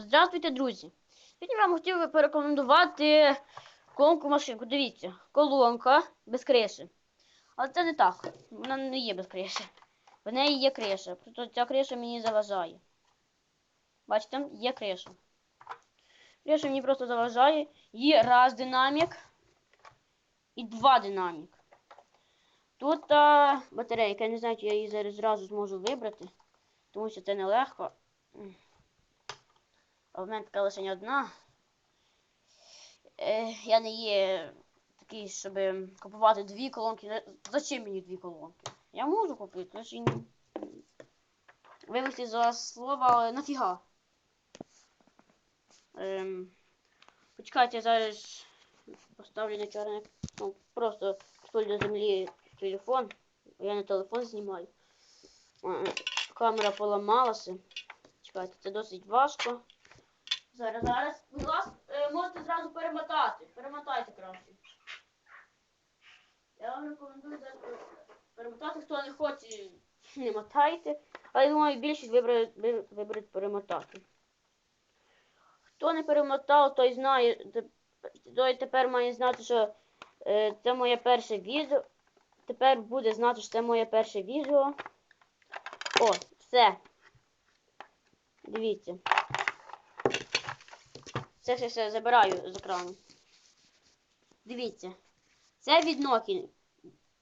Здравствуйте, друзі! Сьогодні вам хотів би порекомендувати колонку машинку. Дивіться, колонка без криші. Але це не так. Вона не є без криші. В неї є криша. Просто ця криша мені заважає. Бачите, є криша. Криша мені просто заважає. Є раз динамік і два динамік. Тут а, батарейка, я не знаю, чи я її зараз зразу зможу вибрати, тому що це нелегко. А в мене така лише одна. Е, я не є такий, щоб купувати дві колонки. Зачем мені дві колонки? Я можу купити, лише ні. Вибачте за слово, але нафіга. Ем, почекайте, зараз поставлю на чорник. Ну, просто столь до землі телефон. Я на телефон знімаю. Е, Камера поламалася. Чекайте, це досить важко. Зараз, зараз. Будь ласка, е, можете зразу перемотати. Перемотайте краще. Я вам рекомендую зараз перемотати. Хто не хоче, не мотайте. Але я думаю, більшість виберуть, виберуть перемотати. Хто не перемотав, той знає, той тепер має знати, що е, це моє перше відео. Тепер буде знати, що це моє перше відео. О, все. Дивіться. Все, все, все, забираю з екрану. Дивіться. Це від Nokia.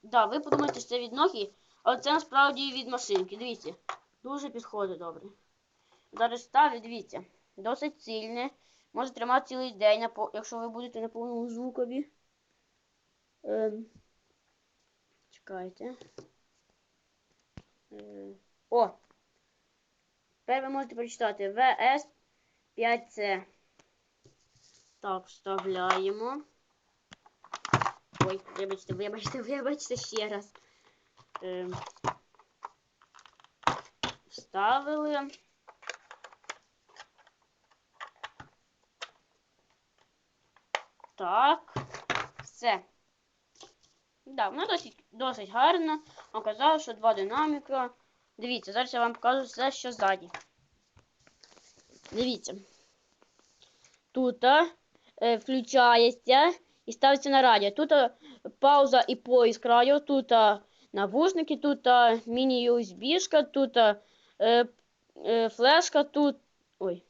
Да, ви подумаєте, що це від Nokia, але це насправді від машинки. Дивіться. Дуже підходить добре. Зараз ставлю, дивіться. Досить сильне. Може тримати цілий день, якщо ви будете на повному звукові. Ем. Чекайте. Е, О! Тепер ви можете прочитати VS 5C. Так, вставляємо. Ой, вибачте, вибачте, вибачте ще раз. Ем. Вставили. Так. Все. Да, вона досить, досить гарна. Оказалось, що два динаміка. Дивіться, зараз я вам покажу все, що ззаді. Дивіться. Тут е, включається і ставиться на радіо. Тут е, пауза і поїзд краю, тут е, навушники, тут е, міні-USB, тут е, е, флешка, тут. Ой.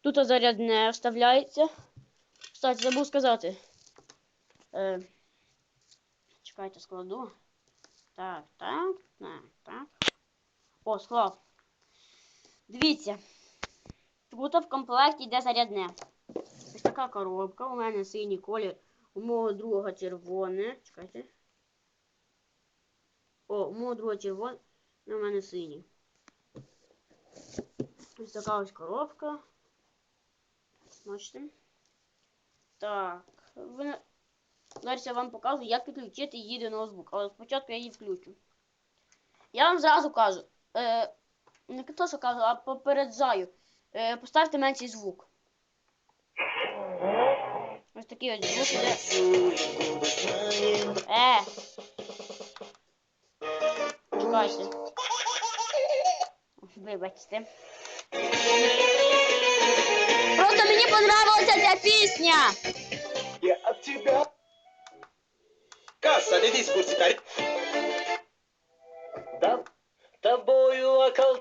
Тут зарядне вставляється. Кстати, забув сказати. Е, чекайте, складу. Так, так, так, так. О, склав. Дивіться. Тут в комплекті йде зарядне. Така коробка. У мене синій колір. У мого друга червоне. Чекайте. О, у мого друга червоне. У мене синій. Ось така ось коробка. Бачите? Так. Ви... Зараз я вам покажу, як підключити її до ноутбука. Але спочатку я її включу. Я вам зразу кажу. Е, не то, що кажу, а попереджаю. Е, поставте менший звук. Ось такий ось звук іде. Е. Чекайте. Вибачте. Просто мені понравилася ця пісня. Я от тебя. Касса, не дискурсы, тарь. Да, тобою окол...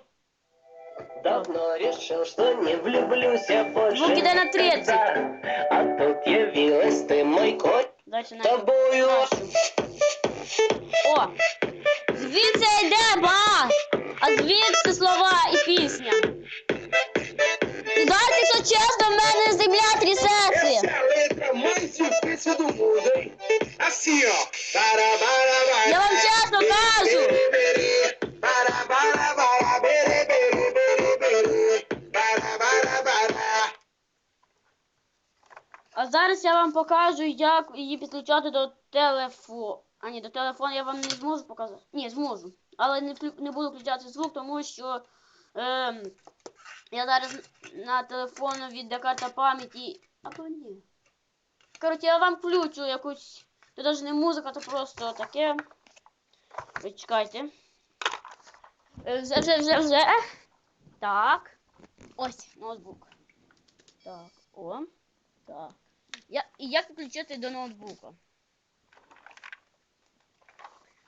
Давно решил, что не влюблюсь я больше Звук іде на 30. А тут явилась ты, мой кот, Дальше на тобою... О! Звідси йде бас! А звідси слова і пісня. І знаєте, що чесно, в мене земля трясеться. Essa letra зараз я вам покажу, як її підключати до телефону. А ні, до телефону я вам не зможу показати. Ні, зможу. Але не, не буду включати звук, тому що ем, я зараз на телефону від карта пам'яті. Або ні. Коротше, я вам включу якусь. Це навіть не музика, то просто таке. Ви чекайте. Е, Вже, вже, вже, вже. Так. Ось, ноутбук. Так, о. Так. Я, і як підключити до ноутбука?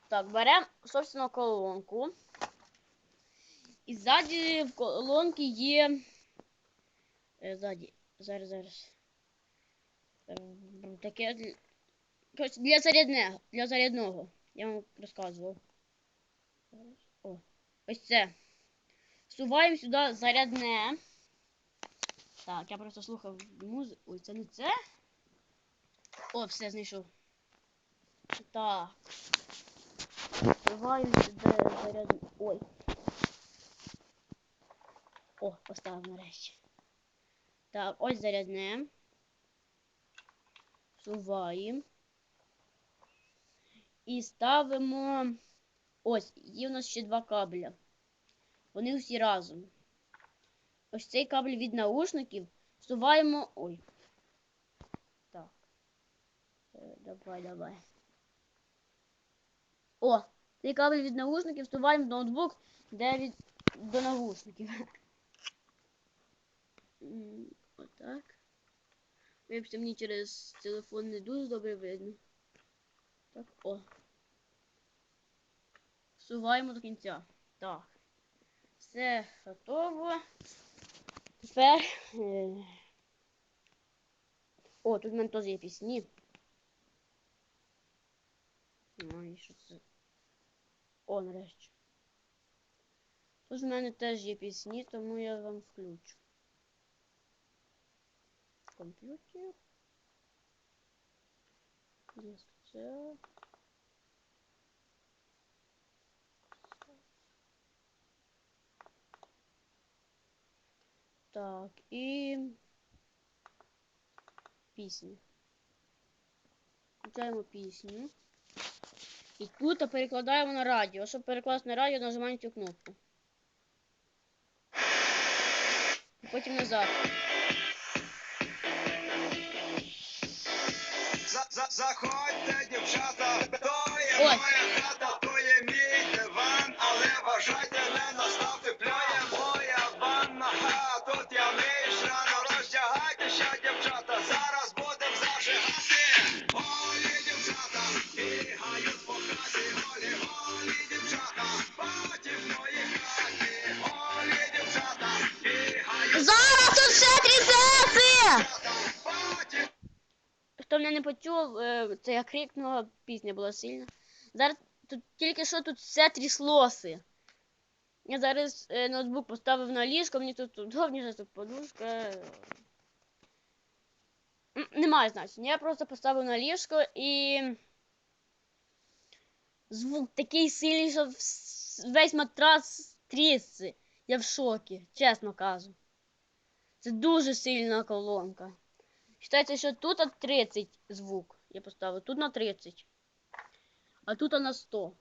Так, беремо, собственно, колонку. І ззаді в колонки є. Е, ззаді. Зараз, зараз. Ем, Таке для, зарядного. Для зарядного. Я вам розказував. О, ось це. Всуваємо сюди зарядне. Так, я просто слухав музику. Ой, це не це. О, все знайшов. Так. Всуваємо сюди зарядне. Ой. О, поставив нарешті. Так, ось зарядне. Всуваємо. І ставимо. Ось, є у нас ще два кабеля. Вони всі разом. Ось цей кабель від наушників всуваємо. Ой. Так. Е, Давай, давай. О! Цей кабель від наушників всуваємо в ноутбук, де від до наушників. Отак. Вибачте, мені через телефон не дуже добре видно. Так, о. Всуваємо до кінця. Так. Все готово. Тепер. е, О, тут в мене теж є пісні. Ой, що це? О, нарешті. Тут в мене теж є пісні, тому я вам включу. Комп'ютер. Це. Так, і пісню. Включаємо пісню. І тут перекладаємо на радіо. Щоб перекласти на радіо, нажимаємо цю кнопку. І потім назад. За, за, заходьте, дівчата, то є моя хата, то є мій диван, але бажайте не наставте пляє моя ванна. Ха, тут я миш, рано роздягайтеся, дівчата, зараз Дівчата, потім Хто мене не почув, е, це я крикнула, пісня була сильна. Зараз тут тільки що тут все тряслося. Я зараз е, ноутбук поставив на ліжко, мені тут удобніше, тут подушка. Немає значення. Я просто поставив на ліжко і. Звук такий сильний, що весь матрас трісся. Я в шокі, чесно кажу. Це дуже сильна колонка. Считається, що тут от 30 звук. Я поставив. Тут на 30. А тут на 100.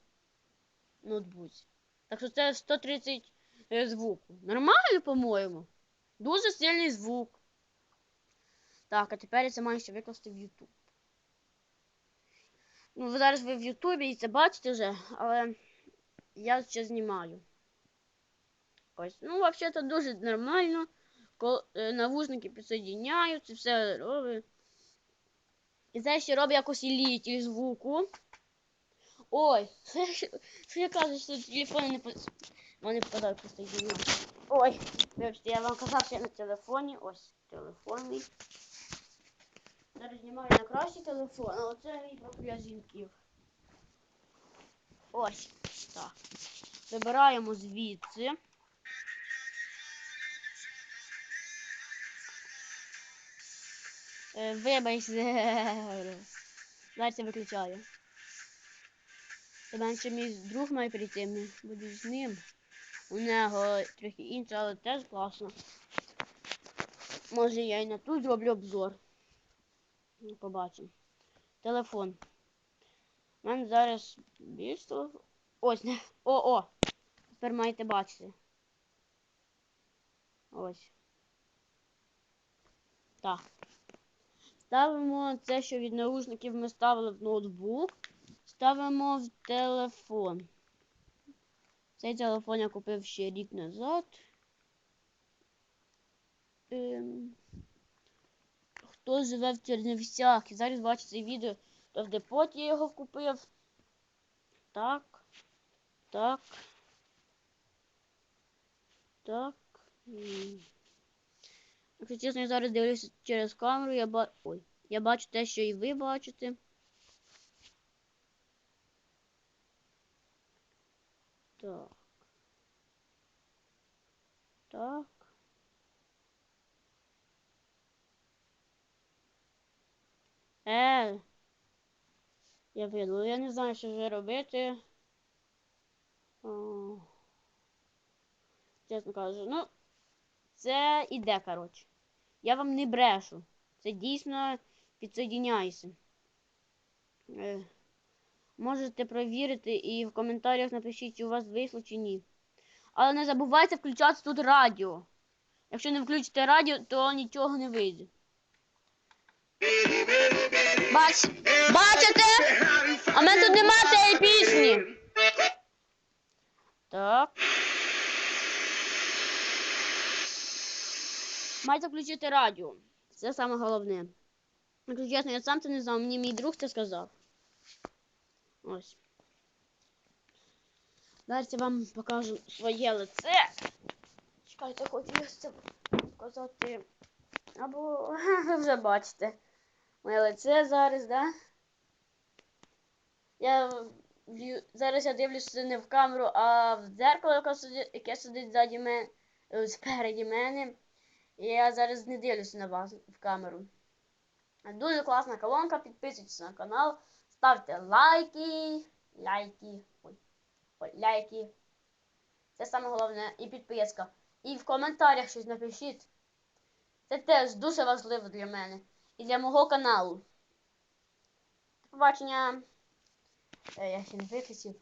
Ноутбуці. Так що це 130 е, звуку. Нормально, по-моєму. Дуже сильний звук. Так, а тепер я це маю ще викласти в YouTube. Ну, ви зараз ви в Ютубі і це бачите вже, але я ще знімаю. Ось. Ну, взагалі-то дуже нормально. Е, навушники підсоединяються, все робить. І це ще робить якось літіль звуку. Ой, що я, кажу, що телефони не по... Вони попадають просто Ой, вибачте, я вам казав, що я на телефоні. Ось телефон мій. Зараз знімаю на кращий телефон, а оце мій для жінків. Ось. Так. Вибираємо звідси. Е, Вибачте. Зараз я виключаю. Мене ще мій друг має прийти, ми буду з ним. У нього трохи інше, але теж класно. Може я і на тут зроблю обзор. Ну, Побачимо. Телефон. У мене зараз більш телефон. Ось не. О, о! Тепер маєте бачити. Ось. Так. Ставимо це, що від наушників ми ставили в ноутбук. Ставимо в телефон. Цей телефон я купив ще рік назад. Ем... хто живе в Чернівцях. І зараз бачите це відео, то в депоті я його купив. Так. Так. Так. Якщо чесно, я зараз дивлюся через камеру, я ба... Ой. Я бачу те, що і ви бачите. Так. Так. Е. Я видала, я не знаю, що вже робити. О. Чесно кажучи, ну, це іде, коротше. Я вам не брешу. Це дійсно підсоединяйся. Е. Можете провірити і в коментарях напишіть, чи у вас вийшло чи ні. Але не забувайте включати тут радіо. Якщо не включите радіо, то нічого не вийде. Бач, бачите? А в мене тут нема цієї пісні. Так. Маєте включити радіо. Це саме головне. Якщо чесно, я сам це не знав, мені мій друг це сказав. Ось. Я вам покажу своє лице. Чекайте, хочу це показати. Або ви вже бачите. Моє лице зараз, да? Я зараз я дивлюся не в камеру, а в дзеркало, яке сидить, ззаді мене, спереді мене. І я зараз не дивлюся на вас в камеру. Дуже класна колонка, підписуйтесь на канал, ставте лайки, лайки, ой, ой, лайки. Це саме головне. І підписка. І в коментарях щось напишіть. Це теж дуже важливо для мене і для мого каналу. До побачення. Е, я ще не виключив.